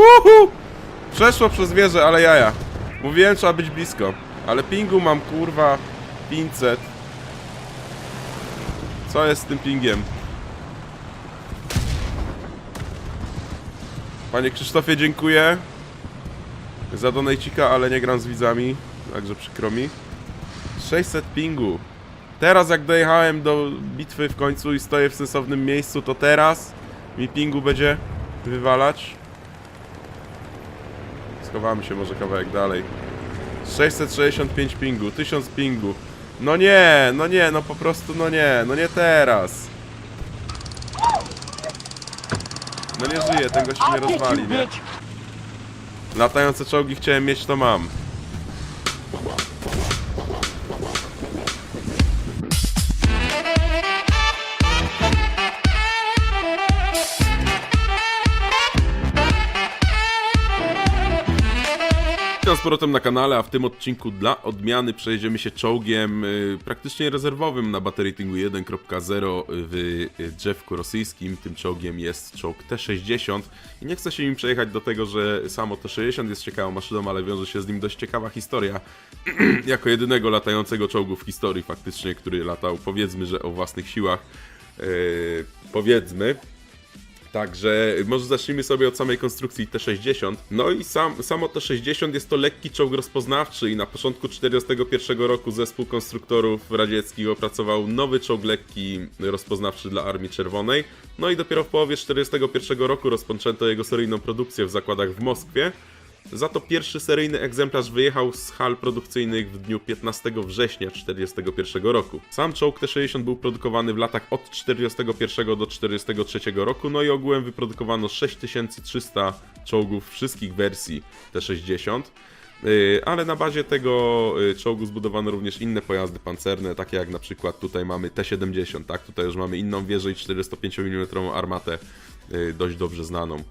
Uhu! Przeszło przez wieżę, ale jaja. Mówiłem, trzeba być blisko. Ale pingu mam, kurwa, 500. Co jest z tym pingiem? Panie Krzysztofie, dziękuję za donajcika, ale nie gram z widzami, także przykro mi. 600 pingu. Teraz jak dojechałem do bitwy w końcu i stoję w sensownym miejscu, to teraz mi pingu będzie wywalać. Schowamy się może kawałek dalej. 665 pingu, 1000 pingu. No nie, no nie, no po prostu no nie, no nie teraz. No nie żyje, ten gość mnie rozwali, nie? Latające czołgi chciałem mieć, to mam. Witam z powrotem na kanale, a w tym odcinku dla odmiany przejdziemy się czołgiem y, praktycznie rezerwowym na Battle Ratingu 1.0 w drzewku rosyjskim. Tym czołgiem jest czołg T-60 i nie chcę się nim przejechać do tego, że samo T-60 jest ciekawą maszyną, ale wiąże się z nim dość ciekawa historia. jako jedynego latającego czołgu w historii faktycznie, który latał powiedzmy, że o własnych siłach. y, powiedzmy. Także może zacznijmy sobie od samej konstrukcji T-60. No i sam, samo T-60 jest to lekki czołg rozpoznawczy i na początku 1941 roku zespół konstruktorów radzieckich opracował nowy czołg lekki rozpoznawczy dla Armii Czerwonej. No i dopiero w połowie 1941 roku rozpoczęto jego seryjną produkcję w zakładach w Moskwie. Za to pierwszy seryjny egzemplarz wyjechał z hal produkcyjnych w dniu 15 września 1941 roku. Sam czołg T-60 był produkowany w latach od 1941 do 1943 roku, no i ogółem wyprodukowano 6300 czołgów wszystkich wersji T-60. Yy, Ale na bazie tego yy, czołgu zbudowano również inne pojazdy pancerne, takie jak na przykład tutaj mamy T-70, tak? Tutaj już mamy inną wieżę i 45 mm armatę, yy, dość dobrze znaną y,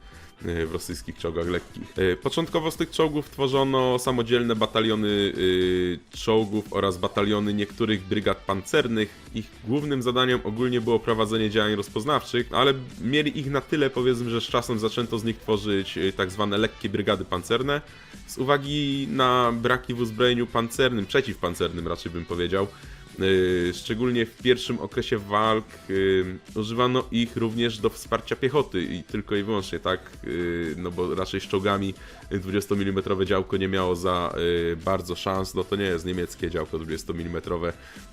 w rosyjskich czołgach lekkich. Y, Początkowo z tych czołgów tworzono samodzielne bataliony y, czołgów oraz bataliony niektórych brygad pancernych. Ich głównym zadaniem ogólnie było prowadzenie działań rozpoznawczych, ale mieli ich na tyle powiedzmy, że z czasem zaczęto z nich tworzyć tak zwane lekkie brygady pancerne. Z uwagi na braki w uzbrojeniu pancernym, przeciwpancernym raczej bym powiedział, Szczególnie w pierwszym okresie walk yy, używano ich również do wsparcia piechoty i tylko i wyłącznie tak, yy, no bo raczej czołgami 20 mm działko nie miało za bardzo szans, no to nie jest niemieckie działko 20 mm,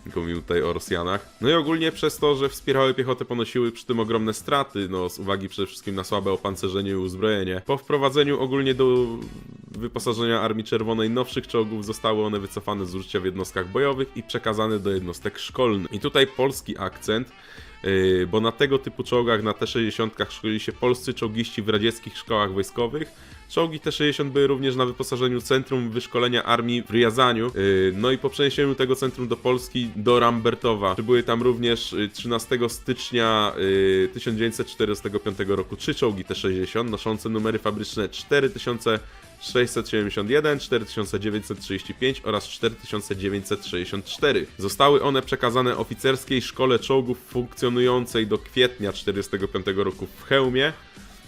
tylko mówimy tutaj o Rosjanach. No i ogólnie przez to, że wspierały piechotę ponosiły przy tym ogromne straty, no z uwagi przede wszystkim na słabe opancerzenie i uzbrojenie. Po wprowadzeniu ogólnie do wyposażenia Armii Czerwonej nowszych czołgów zostały one wycofane z użycia w jednostkach bojowych i przekazane do jednostek szkolnych. I tutaj polski akcent, yy, bo na tego typu czołgach, na T-60 szkolili się polscy czołgiści w radzieckich szkołach wojskowych. Czołgi T-60 były również na wyposażeniu Centrum Wyszkolenia Armii w Ryazaniu. Yy, No i po przeniesieniu tego centrum do Polski, do Rambertowa, były tam również yy, 13 stycznia yy, 1945 roku trzy czołgi T-60 noszące numery fabryczne 4000 671, 4935 oraz 4964. Zostały one przekazane oficerskiej szkole czołgów funkcjonującej do kwietnia 1945 roku w Chełmie,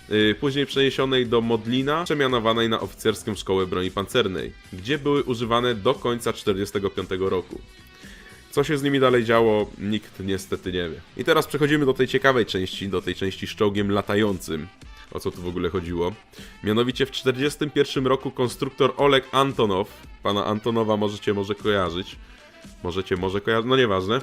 yy, później przeniesionej do Modlina, przemianowanej na oficerską szkołę broni pancernej, gdzie były używane do końca 1945 roku. Co się z nimi dalej działo, nikt niestety nie wie. I teraz przechodzimy do tej ciekawej części, do tej części z czołgiem latającym. O co tu w ogóle chodziło? Mianowicie w 1941 roku konstruktor Oleg Antonow, pana Antonowa możecie może kojarzyć, możecie może kojarzyć, no nieważne.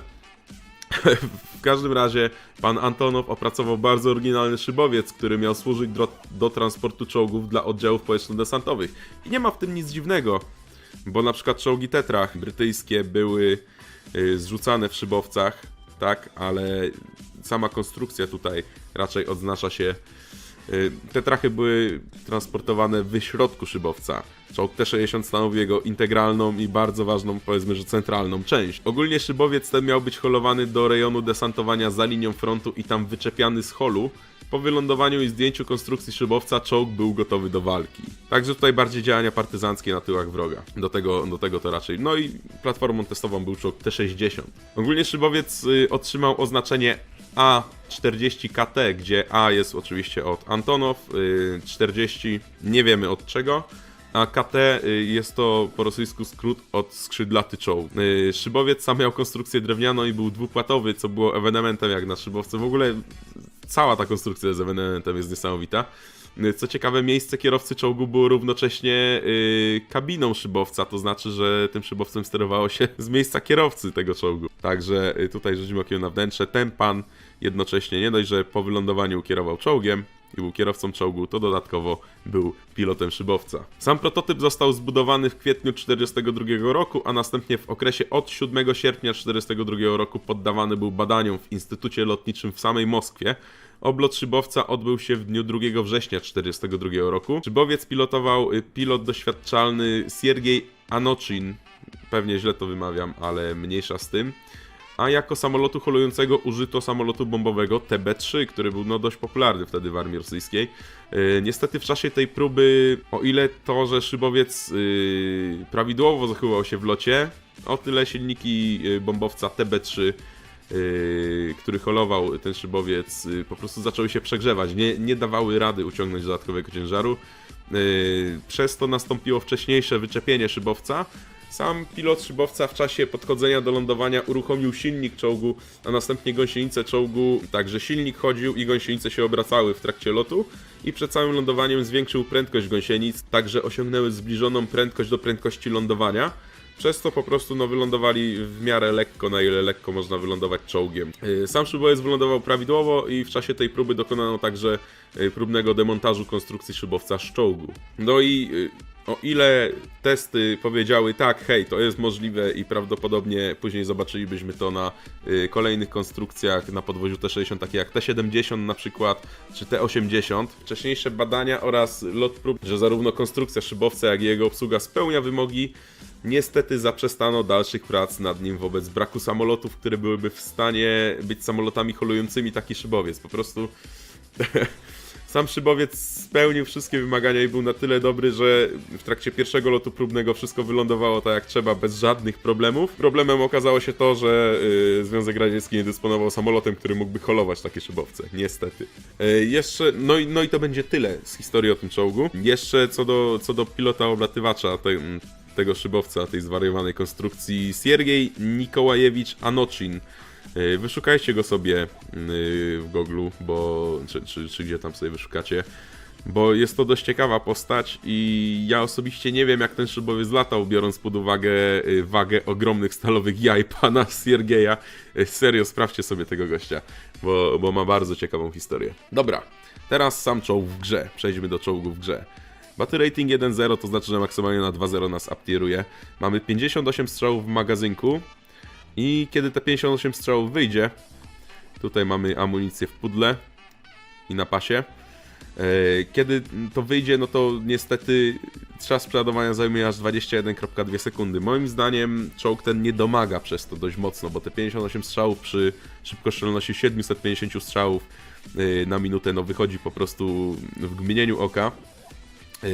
w każdym razie pan Antonow opracował bardzo oryginalny szybowiec, który miał służyć do, do transportu czołgów dla oddziałów powietrzno-desantowych. I nie ma w tym nic dziwnego, bo na przykład czołgi Tetrach brytyjskie były y, zrzucane w szybowcach, tak, ale sama konstrukcja tutaj raczej odznacza się Te trachy były transportowane w środku szybowca. Czołg T-60 stanowi jego integralną i bardzo ważną, powiedzmy, że centralną część. Ogólnie szybowiec ten miał być holowany do rejonu desantowania za linią frontu i tam wyczepiany z holu. Po wylądowaniu i zdjęciu konstrukcji szybowca czołg był gotowy do walki. Także tutaj bardziej działania partyzanckie na tyłach wroga. Do tego, do tego to raczej. No i platformą testową był czołg T-60. Ogólnie szybowiec y, otrzymał oznaczenie A40 KT, gdzie A jest oczywiście od Antonow, y, 40 nie wiemy od czego, a KT y, jest to po rosyjsku skrót od skrzydlaty czołg. Y, Szybowiec sam miał konstrukcję drewnianą i był dwupłatowy, co było ewenementem jak na szybowce. W ogóle cała ta konstrukcja z ewenementem jest niesamowita. Y, Co ciekawe, miejsce kierowcy czołgu było równocześnie y, kabiną szybowca, to znaczy, że tym szybowcem sterowało się z miejsca kierowcy tego czołgu. Także y, tutaj rzucimy okiem na wnętrze. Ten pan jednocześnie nie dość, że po wylądowaniu kierował czołgiem i był kierowcą czołgu, to dodatkowo był pilotem szybowca. Sam prototyp został zbudowany w kwietniu 1942 roku, a następnie w okresie od 7 sierpnia 1942 roku poddawany był badaniom w Instytucie Lotniczym w samej Moskwie. Oblot szybowca odbył się w dniu 2 września 1942 roku. Szybowiec pilotował y, pilot doświadczalny Siergiej Anochin. Pewnie źle to wymawiam, ale mniejsza z tym. A jako samolotu holującego użyto samolotu bombowego TB-3, który był no, dość popularny wtedy w armii rosyjskiej. Yy, niestety w czasie tej próby, o ile to, że szybowiec yy, prawidłowo zachowywał się w locie, o tyle silniki yy, bombowca TB-3 yy, który holował ten szybowiec, po prostu zaczęły się przegrzewać, nie, nie dawały rady uciągnąć dodatkowego ciężaru. Yy, przez to nastąpiło wcześniejsze wyczepienie szybowca. Sam pilot szybowca w czasie podchodzenia do lądowania uruchomił silnik czołgu, a następnie gąsienicę czołgu, także silnik chodził i gąsienice się obracały w trakcie lotu i przed całym lądowaniem zwiększył prędkość gąsienic, także osiągnęły zbliżoną prędkość do prędkości lądowania. Przez to po prostu no, wylądowali w miarę lekko, na ile lekko można wylądować czołgiem. Yy, Sam szybowiec wylądował prawidłowo i w czasie tej próby dokonano także yy, próbnego demontażu konstrukcji szybowca z czołgu. No i yy, o ile testy powiedziały tak, hej, to jest możliwe i prawdopodobnie później zobaczylibyśmy to na y, kolejnych konstrukcjach na podwoziu T60, takie jak T70 na przykład, czy T80. Wcześniejsze badania oraz lot prób, że zarówno konstrukcja szybowca, jak i jego obsługa spełnia wymogi, niestety zaprzestano dalszych prac nad nim wobec braku samolotów, które byłyby w stanie być samolotami holującymi taki szybowiec. Po prostu sam szybowiec spełnił wszystkie wymagania i był na tyle dobry, że w trakcie pierwszego lotu próbnego wszystko wylądowało tak jak trzeba, bez żadnych problemów. Problemem okazało się to, że y, Związek Radziecki nie dysponował samolotem, który mógłby holować takie szybowce. Niestety. Y, jeszcze, no i, no i to będzie tyle z historii o tym czołgu. Jeszcze co do, co do pilota oblatywacza, te, tego szybowca, tej zwariowanej konstrukcji, Siergiej Nikołajewicz Anochin. Yy, Wyszukajcie go sobie yy, w Google, bo czy, czy, czy gdzie tam sobie wyszukacie, bo jest to dość ciekawa postać i ja osobiście nie wiem jak ten szybowiec latał, biorąc pod uwagę yy, wagę ogromnych stalowych jaj pana Siergieja. Serio, sprawdźcie sobie tego gościa, bo, bo ma bardzo ciekawą historię. Dobra, teraz sam czołg w grze. Przejdźmy do czołgu w grze. Battle rating 1.0 to znaczy, że maksymalnie na 2.0 nas uptieruje. Mamy 58 strzałów w magazynku, i kiedy te 58 strzałów wyjdzie, tutaj mamy amunicję w pudle i na pasie. E, Kiedy to wyjdzie, no to niestety czas przeładowania zajmuje aż 21,2 sekundy. Moim zdaniem czołg ten nie domaga przez to dość mocno, bo te 58 strzałów przy szybkostrzelności 750 strzałów e, na minutę no wychodzi po prostu w gminieniu oka. E,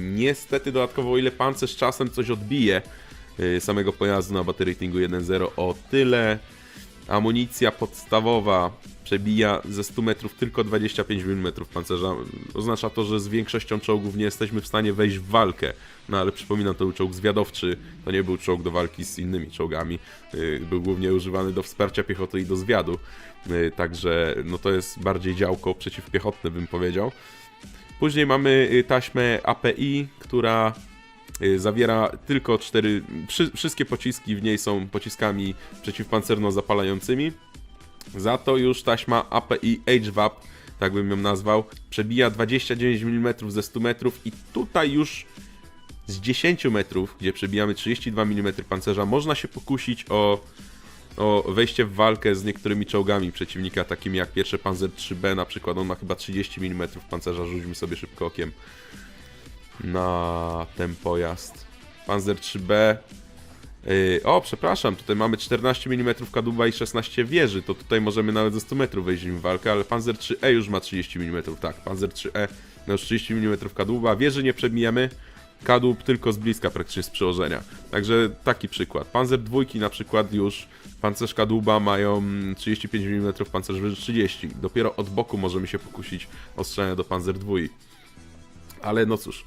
Niestety dodatkowo o ile pancerz czasem coś odbije, samego pojazdu na battery ratingu 1.0 o tyle. Amunicja podstawowa przebija ze 100 metrów tylko 25 mm pancerza. Oznacza to, że z większością czołgów nie jesteśmy w stanie wejść w walkę. No ale przypominam, to był czołg zwiadowczy, to nie był czołg do walki z innymi czołgami. Y, Był głównie używany do wsparcia piechoty i do zwiadu. Y, Także no to jest bardziej działko przeciwpiechotne bym powiedział. Później mamy y, taśmę API, która y, zawiera tylko cztery. Wszy, wszystkie pociski w niej są pociskami przeciwpancerno-zapalającymi. Za to już taśma API HVAP, tak bym ją nazwał, przebija 29 mm ze 100 metrów i tutaj już z 10 metrów, gdzie przebijamy 32 mm pancerza, można się pokusić o, o wejście w walkę z niektórymi czołgami przeciwnika, takimi jak pierwsze Panzer 3B na przykład, on ma chyba 30 mm pancerza, rzućmy sobie szybko okiem na ten pojazd. Panzer 3B. Yy, o, przepraszam, tutaj mamy 14 mm kadłuba i 16 wieży, to tutaj możemy nawet ze 100 metrów wejść w walkę, ale Panzer 3E już ma 30 mm, tak, Panzer 3E ma już 30 mm kadłuba, wieży nie przebijemy, kadłub tylko z bliska praktycznie z przełożenia. Także taki przykład. Panzer dwójki na przykład już pancerz kadłuba mają 35 mm, pancerz wyższy 30. Dopiero od boku możemy się pokusić o strzelanie do panzer dwójki. Ale no cóż,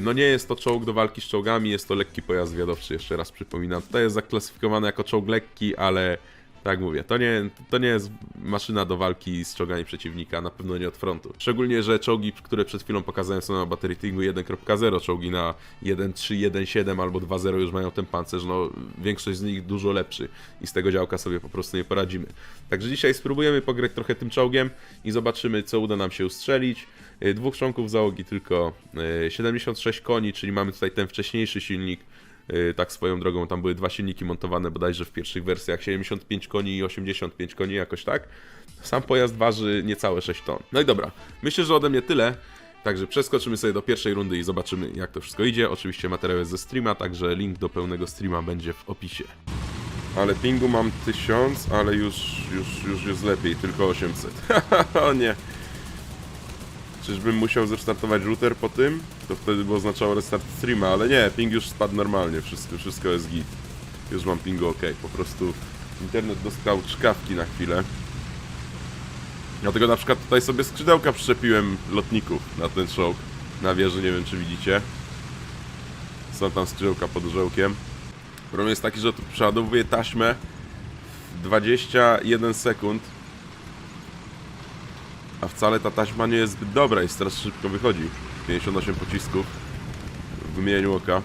no nie jest to czołg do walki z czołgami, jest to lekki pojazd zwiadowczy, jeszcze raz przypominam. To jest zaklasyfikowane jako czołg lekki, ale tak mówię, to nie, to nie jest maszyna do walki z czołgami przeciwnika, na pewno nie od frontu. Szczególnie, że czołgi, które przed chwilą pokazałem są na Battery Tingu 1.0, czołgi na 1.3, 1.7 albo 2.0 już mają ten pancerz, no większość z nich dużo lepszy i z tego działka sobie po prostu nie poradzimy. Także dzisiaj spróbujemy pograć trochę tym czołgiem i zobaczymy, co uda nam się ustrzelić. Y, Dwóch członków załogi tylko y, 76 koni, czyli mamy tutaj ten wcześniejszy silnik. Y, Tak swoją drogą, tam były dwa silniki montowane bodajże w pierwszych wersjach, 75 koni i 85 koni, jakoś tak. Sam pojazd waży niecałe 6 ton. No i dobra, myślę, że ode mnie tyle. Także przeskoczymy sobie do pierwszej rundy i zobaczymy jak to wszystko idzie. Oczywiście materiał jest ze streama, także link do pełnego streama będzie w opisie. Ale pingu mam 1000, ale już, już, już jest lepiej, tylko 800. o nie. Czyżbym musiał zrestartować router po tym? To wtedy by oznaczało restart streama, ale nie, ping już spadł normalnie, wszystko, wszystko jest git. Już mam pingu ok, po prostu internet dostał czkawki na chwilę. Dlatego na przykład tutaj sobie skrzydełka przyczepiłem lotników na ten czołg, na wieży, nie wiem czy widzicie. Są tam skrzydełka pod orzełkiem. Problem jest taki, że tu przeładowuję taśmę w 21 sekund, a wcale ta taśma nie jest zbyt dobra i strasznie szybko wychodzi. 58 pocisków w wymienieniu oka.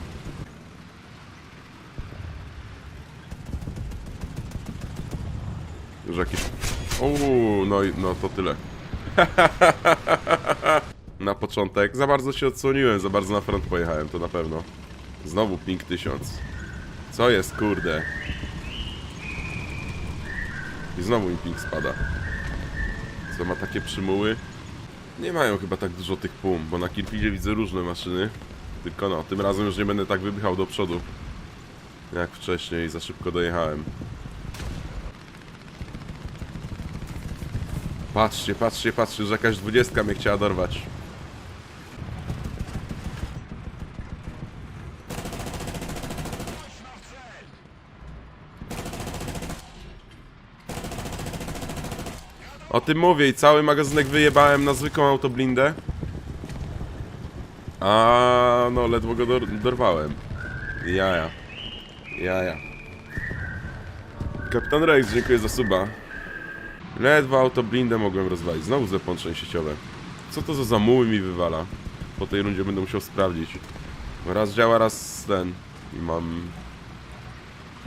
Już jakieś... Uuu, no no to tyle. na początek. Za bardzo się odsłoniłem, za bardzo na front pojechałem, to na pewno. Znowu ping 1000. Co jest, kurde? I znowu im ping spada. Co ma takie przymuły? Nie mają chyba tak dużo tych pum, bo na Kirpidzie widzę różne maszyny. Tylko no, tym razem już nie będę tak wypychał do przodu. Jak wcześniej, za szybko dojechałem. Patrzcie, patrzcie, patrzcie, że jakaś dwudziestka mnie chciała dorwać. O tym mówię i cały magazynek wyjebałem na zwykłą autoblindę. A no, ledwo go dor dorwałem. Jaja. Jaja. Kapitan Rex, dziękuję za suba. Ledwo autoblindę mogłem rozwalić. Znowu zapłączenie sieciowe. Co to za zamuły mi wywala? Po tej rundzie będę musiał sprawdzić. Raz działa, raz ten. I mam...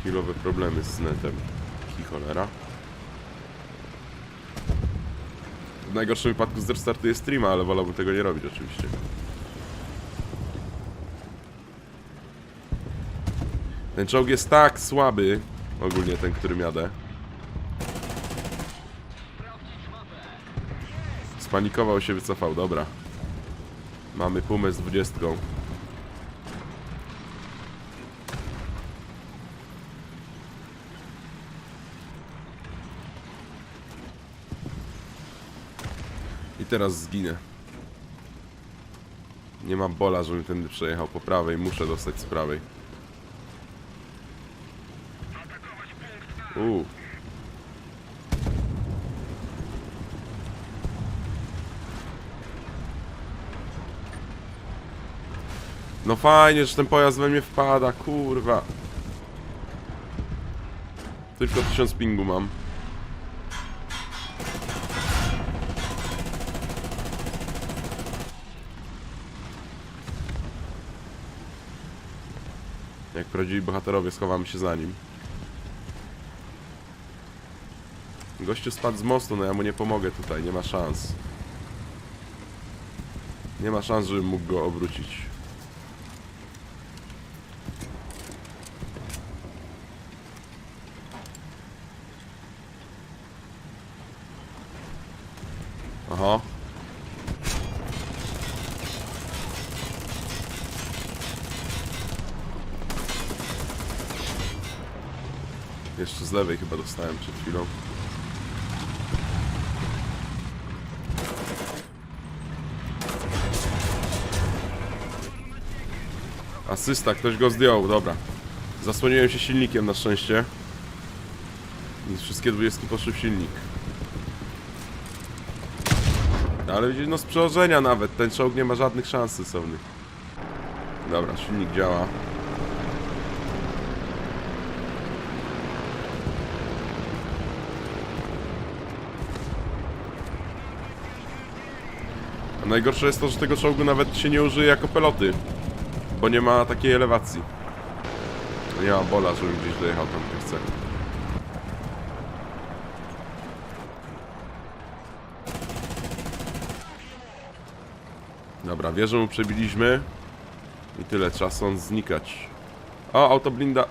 chwilowe problemy z netem. I cholera. W najgorszym wypadku zrestartuję streama, ale wolałbym tego nie robić oczywiście. Ten czołg jest tak słaby, ogólnie ten, którym jadę. Spanikował się, wycofał, dobra. Mamy pumę z 20. teraz zginę. Nie mam bola, żebym tędy przejechał po prawej. Muszę dostać z prawej. Uuu. No fajnie, że ten pojazd we mnie wpada, kurwa. Tylko 1000 pingu mam. Jak prawdziwi bohaterowie schowamy się za nim. Gościu spadł z mostu, no ja mu nie pomogę tutaj, nie ma szans. Nie ma szans, żebym mógł go obrócić. Aha. Jeszcze z lewej chyba dostałem przed chwilą. Asysta, ktoś go zdjął, dobra. Zasłoniłem się silnikiem na szczęście. I wszystkie dwudziestki poszły w silnik. Ale widzisz, no z przełożenia nawet, ten czołg nie ma żadnych szans sensownych. Dobra, silnik działa. Najgorsze jest to, że tego czołgu nawet się nie użyje jako peloty. Bo nie ma takiej elewacji. Nie ma bola, żebym gdzieś dojechał tam, gdzie chcę. Dobra, wieżę mu przebiliśmy. I tyle, trzeba stąd znikać. O, autoblinda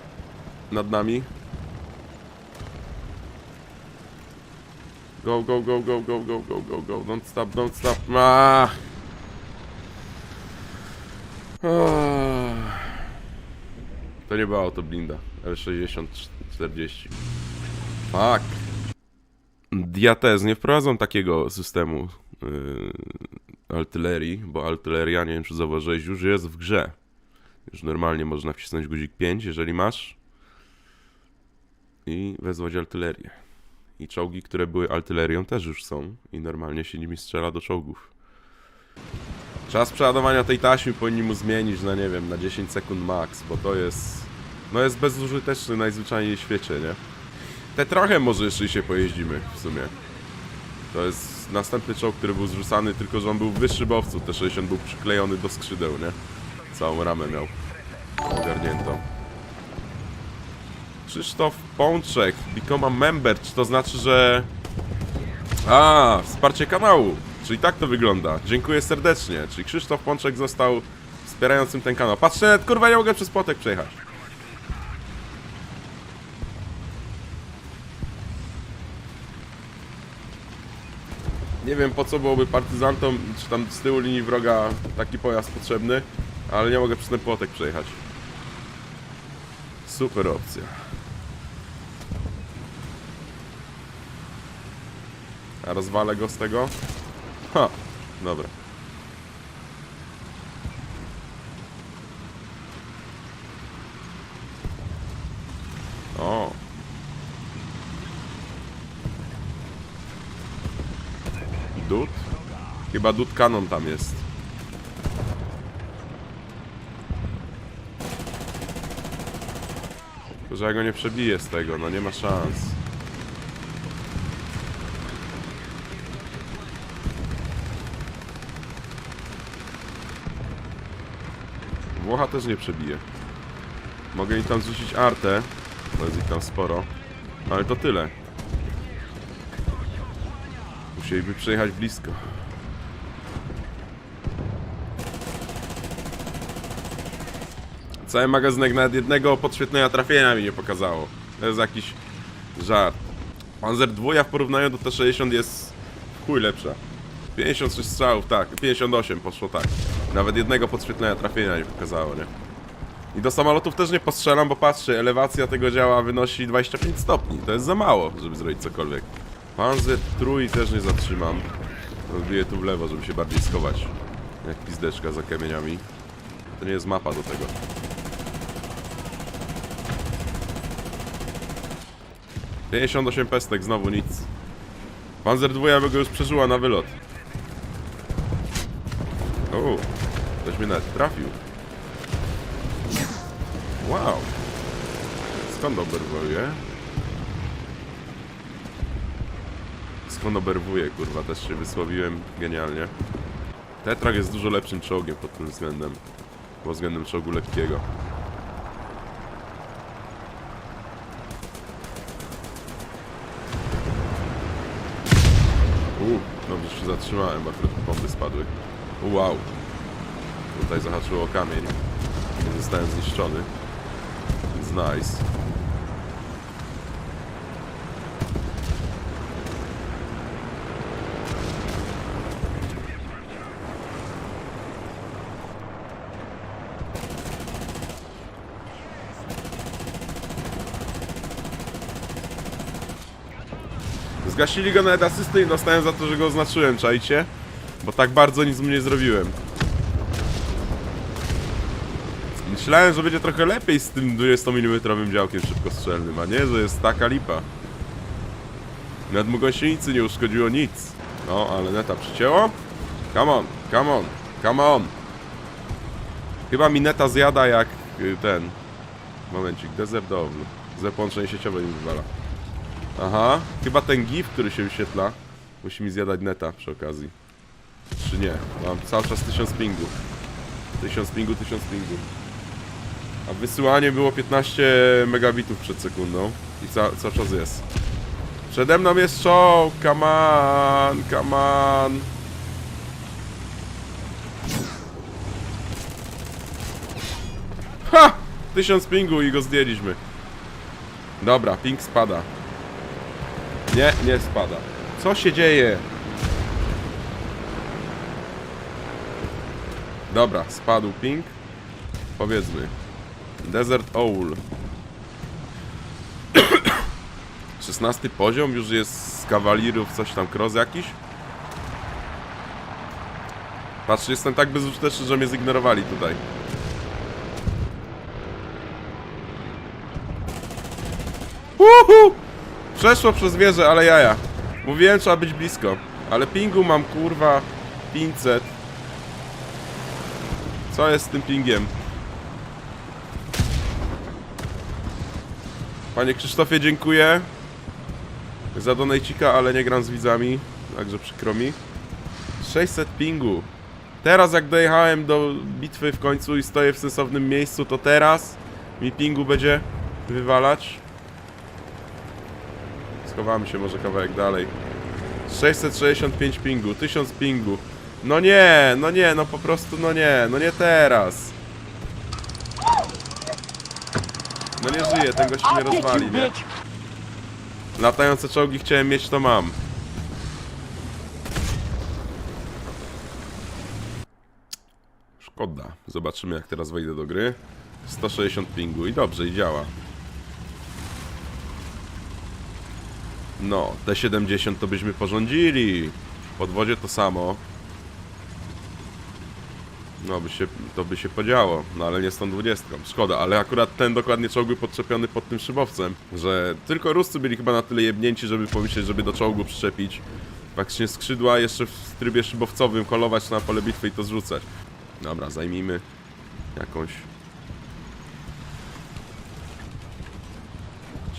nad nami. Go, go, go, go, go, go, go, go, go. Don't stop, don't stop. Ah. Ah. To nie była autoblinda. L60 40. Fuck. Diates nie wprowadzą takiego systemu yy, artylerii, bo artyleria, nie wiem czy zauważyłeś, już jest w grze. Już normalnie można wcisnąć guzik 5, jeżeli masz. I wezwać artylerię. I czołgi, które były artylerią też już są. I normalnie się nimi strzela do czołgów. Czas przeładowania tej taśmy powinni mu zmienić na nie wiem, na 10 sekund max, bo to jest... No jest bezużyteczny najzwyczajniej w świecie, nie? Te trochę może jeszcze się pojeździmy w sumie. To jest następny czołg, który był zrzucany, tylko że on był w wyszybowcu. T-60 był przyklejony do skrzydeł, nie? Całą ramę miał ogarniętą. Krzysztof Pączek, become a member, czy to znaczy, że... A, wsparcie kanału. Czyli tak to wygląda. Dziękuję serdecznie. Czyli Krzysztof Pączek został wspierającym ten kanał. Patrzę, nawet, kurwa, nie mogę przez płotek przejechać. Nie wiem po co byłoby partyzantom, czy tam z tyłu linii wroga taki pojazd potrzebny, ale nie mogę przez ten płotek przejechać. Super opcja. A rozwalę go z tego? Ha, dobra. O. Dud? Chyba Dud Canon tam jest. Że ja go nie przebiję z tego, no nie ma szans. Włocha też nie przebije. Mogę im tam zrzucić artę, bo jest ich tam sporo. Ale to tyle. Musieliby przejechać blisko. Cały magazynek nawet jednego podświetlenia trafienia mi nie pokazało. To jest jakiś żart. Panzer 2 w porównaniu do T60 jest chuj lepsza. 56 strzałów, tak, 58 poszło tak. Nawet jednego podświetlenia trafienia nie pokazało, nie? I do samolotów też nie postrzelam, bo patrzcie, elewacja tego działa wynosi 25 stopni. To jest za mało, żeby zrobić cokolwiek. Panzer trój też nie zatrzymam. Odbiję tu w lewo, żeby się bardziej schować. Jak pizdeczka za kamieniami. To nie jest mapa do tego. Pięćdziesiąt osiem pestek, znowu nic. Panzer dwója by go już przeżyła na wylot. O, ktoś mnie nawet trafił. Wow. Skąd oberwuje? Skąd oberwuje, kurwa, też się wysłowiłem genialnie. Tetrak jest dużo lepszym czołgiem pod tym względem. Pod względem czołgu lekkiego. Uuu, dobrze się zatrzymałem, akurat bomby spadły. Wow. Tutaj zahaczyło o kamień. Nie zostałem zniszczony. Więc nice. Zgasili go nawet asysty i dostałem za to, że go oznaczyłem, czajcie? Bo tak bardzo nic mu nie zrobiłem. Myślałem, że będzie trochę lepiej z tym 20 mm działkiem szybkostrzelnym, a nie, że jest taka lipa. Nawet mu gąsienicy nie uszkodziło nic. No, ale neta przycięło. Come on, come on, come on. Chyba mi neta zjada jak y, ten. Momencik, Desert Owl. Ze połączenie sieciowe mi wywala. Aha, chyba ten GIF, który się wyświetla, musi mi zjadać neta przy okazji. Czy nie? Mam cały czas 1000 pingu. 1000 pingu, 1000 pingu. A wysyłanie było 15 megabitów przed sekundą. I ca cały czas jest. Przede mną jest czołg, come on, come on. Ha! 1000 pingu i go zdjęliśmy. Dobra, ping spada. Nie, nie spada. Co się dzieje? Dobra, spadł ping. Powiedzmy. Desert Owl. 16 poziom, już jest z kawalirów coś tam, cross jakiś? Patrz, jestem tak bezużyteczny, że mnie zignorowali tutaj. Uhu! Przeszło przez wieżę, ale jaja. Mówiłem, trzeba być blisko. Ale pingu mam, kurwa, 500. Co jest z tym pingiem? Panie Krzysztofie, dziękuję za donajcika, ale nie gram z widzami, także przykro mi. 600 pingu. Teraz jak dojechałem do bitwy w końcu i stoję w sensownym miejscu, to teraz mi pingu będzie wywalać. Schowamy się może kawałek dalej. 665 pingu, 1000 pingu. No nie, no nie, no po prostu no nie, no nie teraz. No nie żyje, ten gość mnie rozwali, nie? Latające czołgi chciałem mieć, to mam. Szkoda. Zobaczymy jak teraz wejdę do gry. 160 pingu i dobrze, i działa. No, T70 to byśmy porządzili. W podwozie to samo. No, by się, to by się podziało, no ale nie z tą 20. Szkoda, ale akurat ten dokładnie czołg był podczepiony pod tym szybowcem, że tylko Ruscy byli chyba na tyle jebnięci, żeby pomyśleć, żeby do czołgu przyczepić. Faktycznie skrzydła jeszcze w trybie szybowcowym kolować na pole bitwy i to zrzucać. Dobra, zajmijmy jakąś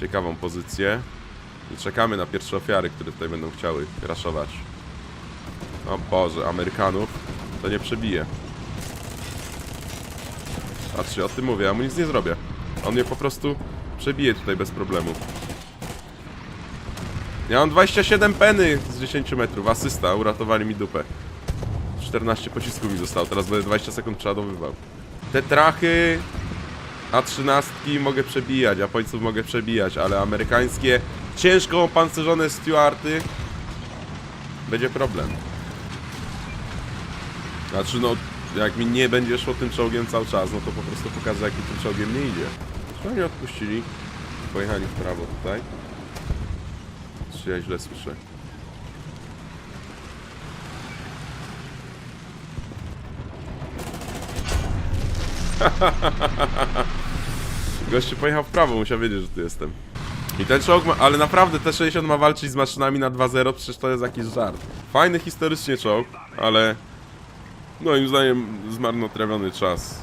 ciekawą pozycję. I czekamy na pierwsze ofiary, które tutaj będą chciały raszować. O Boże, Amerykanów to nie przebije. Patrzcie, o tym mówię, ja mu nic nie zrobię. On mnie po prostu przebije tutaj bez problemu. Ja mam 27 peny z 10 metrów, asysta, uratowali mi dupę. 14 pocisków mi zostało, teraz będę 20 sekund przeładowywał. Te trachy A13 mogę przebijać, Japońców mogę przebijać, ale amerykańskie ciężko opancerzone Stuarty będzie problem. Znaczy no, jak mi nie będzie szło tym czołgiem cały czas, no to po prostu pokażę jaki tym czołgiem nie idzie. Czy oni odpuścili? Pojechali w prawo tutaj. Czy ja źle słyszę? Gościu pojechał w prawo, musiał wiedzieć, że tu jestem. I ten czołg ma, ale naprawdę T-60 ma walczyć z maszynami na 2-0, przecież to jest jakiś żart. Fajny historycznie czołg, ale moim zdaniem zmarnotrawiony czas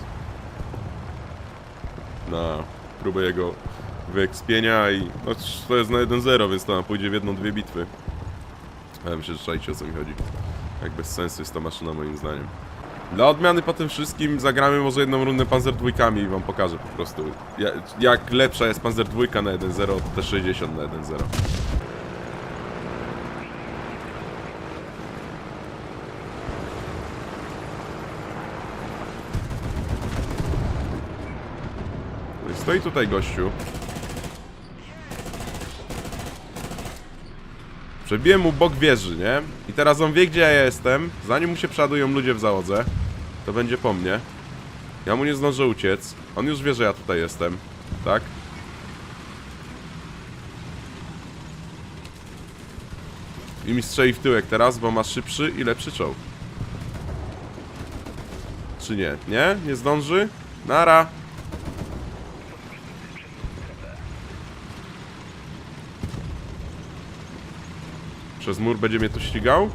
na próbę jego wyekspienia i no, to jest na 1-0, więc to nam pójdzie w jedną, dwie bitwy. Ale myślę, że czajcie o co mi chodzi. Jak bez sensu jest ta maszyna moim zdaniem. Dla odmiany po tym wszystkim zagramy może jedną rundę Panzer dwójkami i wam pokażę po prostu ja- jak lepsza jest Panzer dwójka na 1.0 od T60 na 1.0. stoi tutaj gościu. Przebiłem mu bok wieży, nie? I teraz on wie, gdzie ja jestem. Zanim mu się przeładują ludzie w załodze, to będzie po mnie. Ja mu nie zdążę uciec. On już wie, że ja tutaj jestem. Tak? I mi strzeli w tyłek teraz, bo ma szybszy i lepszy czołg. Czy nie? Nie? Nie zdąży? Nara! Przez mur będzie mnie tu ścigał?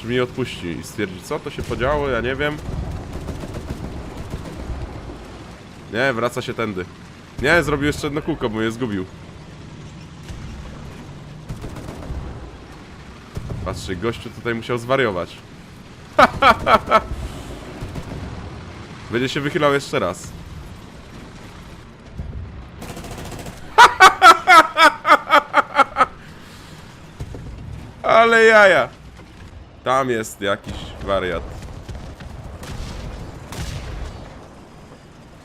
Czy mi odpuści i stwierdzi, co to się podziało, ja nie wiem. Nie, wraca się tędy. Nie, zrobił jeszcze jedno kółko, bo je zgubił. Patrzcie, gościu tutaj musiał zwariować. Będzie się wychylał jeszcze raz. Ale jaja. Tam jest jakiś wariat.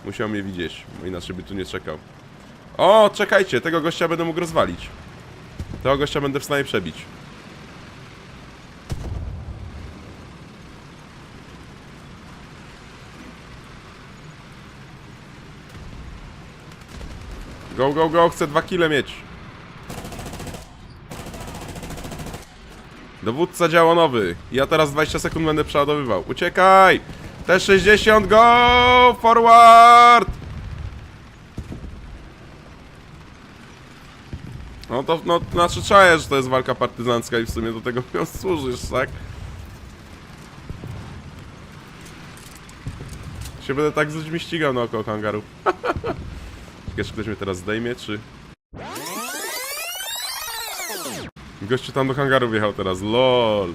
Musiał mnie widzieć, bo inaczej by tu nie czekał. O, czekajcie, tego gościa będę mógł rozwalić. Tego gościa będę w stanie przebić. Go, go, go, chcę dwa kile mieć. Dowódca działonowy. Ja teraz 20 sekund będę przeładowywał. Uciekaj! T60, go! Forward! No to, no, znaczy czaję, że to jest walka partyzancka i w sumie do tego miał służysz, tak? Się będę tak z ludźmi ścigał naokoło hangaru. Ciekawe, czy ktoś mnie teraz zdejmie, czy... Gościu tam do hangaru wjechał teraz, lol.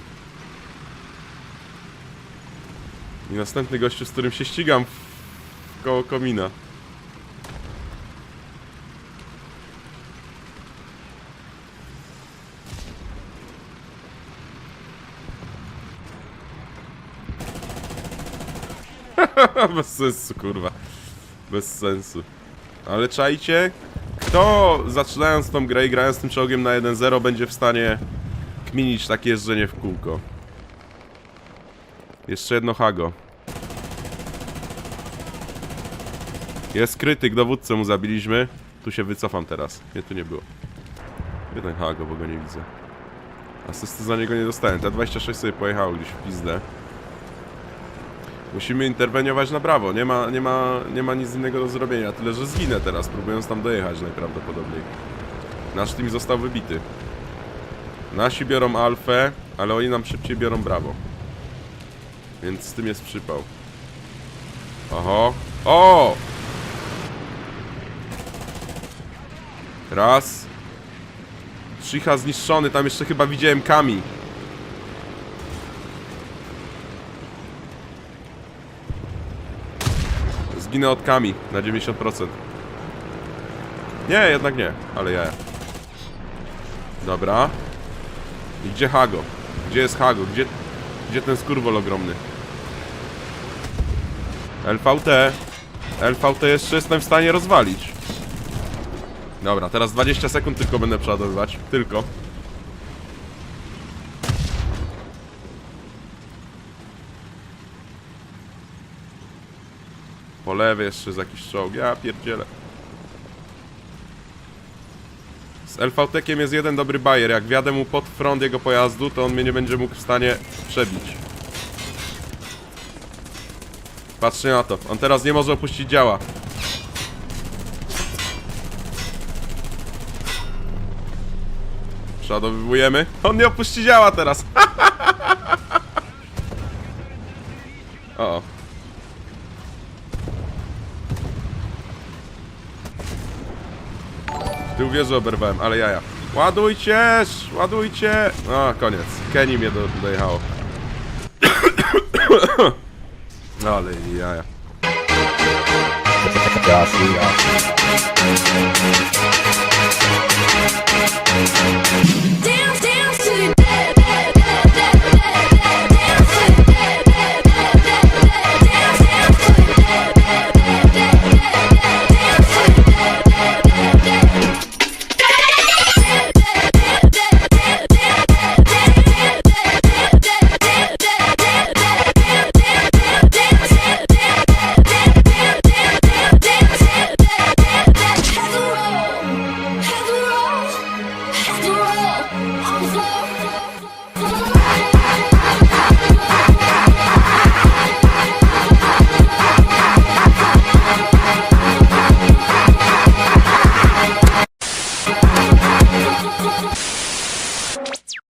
I następny gościu, z którym się ścigam koło komina. Bez sensu, kurwa. Bez sensu. Ale czajcie, kto zaczynając tą grę i grając tym czołgiem na 1-0 będzie w stanie kminić takie jeżdżenie w kółko. Jeszcze jedno hago. Jest krytyk, dowódcę mu zabiliśmy. Tu się wycofam teraz. Nie, tu nie było. Jeden hago, bo go nie widzę. Asysty za niego nie dostałem. T26 sobie pojechał gdzieś w pizdę. Musimy interweniować na brawo. Nie ma, nie ma, nie ma nic innego do zrobienia. Tyle, że zginę teraz, próbując tam dojechać najprawdopodobniej. Nasz team został wybity. Nasi biorą alfę, ale oni nam szybciej biorą brawo. Więc z tym jest przypał. Oho. O! Raz. Shiha zniszczony, tam jeszcze chyba widziałem Kami. Zginę od Kami na 90%. Nie, jednak nie, ale ja. Dobra. I gdzie Hago? Gdzie jest Hago? Gdzie, gdzie ten skurwol ogromny? LVT. LVT jeszcze jestem w stanie rozwalić. Dobra, teraz 20 sekund tylko będę przeładowywać. Tylko. Po lewej jeszcze jest jakiś czołg. Ja pierdzielę. Z LVT-kiem jest jeden dobry bajer. Jak wjadę mu pod front jego pojazdu, to on mnie nie będzie mógł w stanie przebić. Patrzcie na to. On teraz nie może opuścić działa. Przeładowujemy. On nie opuści działa teraz. o. Uwierzy oberwałem, ale jaja. Ładujcie! Ładujcie! A, koniec. Kenny mnie do, dojechało. ale jaja. Did